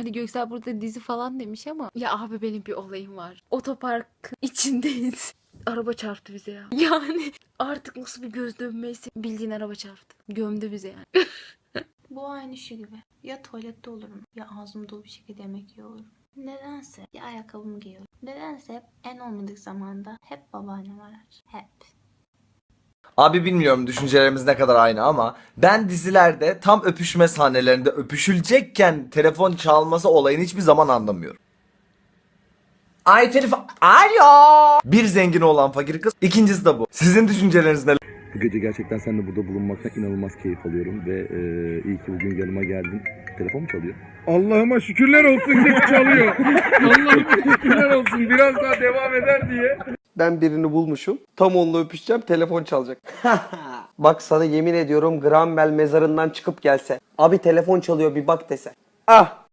Hani Göksel burada dizi falan demiş ama ya abi benim bir olayım var. Otoparkın içindeyiz. Araba çarptı bize ya. Yani artık nasıl bir göz dönmeyse bildiğin araba çarptı. Gömdü bize yani. Bu aynı şu gibi. Ya tuvalette olurum ya ağzım dolu bir şekilde yemek yiyorum. Nedense ya ayakkabımı giyiyorum. Nedense hep en olmadık zamanda hep babaannem arar. Hep. Abi bilmiyorum düşüncelerimiz ne kadar aynı ama ben dizilerde tam öpüşme sahnelerinde öpüşülecekken telefon çalması olayını hiçbir zaman anlamıyorum. Ay telefon... Alo! Bir zengin olan fakir kız. İkincisi de bu. Sizin düşünceleriniz ne? Bu gece gerçekten seninle burada bulunmaktan inanılmaz keyif alıyorum ve e, iyi ki bugün yanıma geldin. Telefon mu çalıyor? Allah'ıma şükürler olsun ki çalıyor. Allah'ıma şükürler olsun biraz daha devam eder diye. Ben birini bulmuşum. Tam onunla öpüşeceğim telefon çalacak. bak sana yemin ediyorum Graham Bell mezarından çıkıp gelse. Abi telefon çalıyor bir bak dese. Ah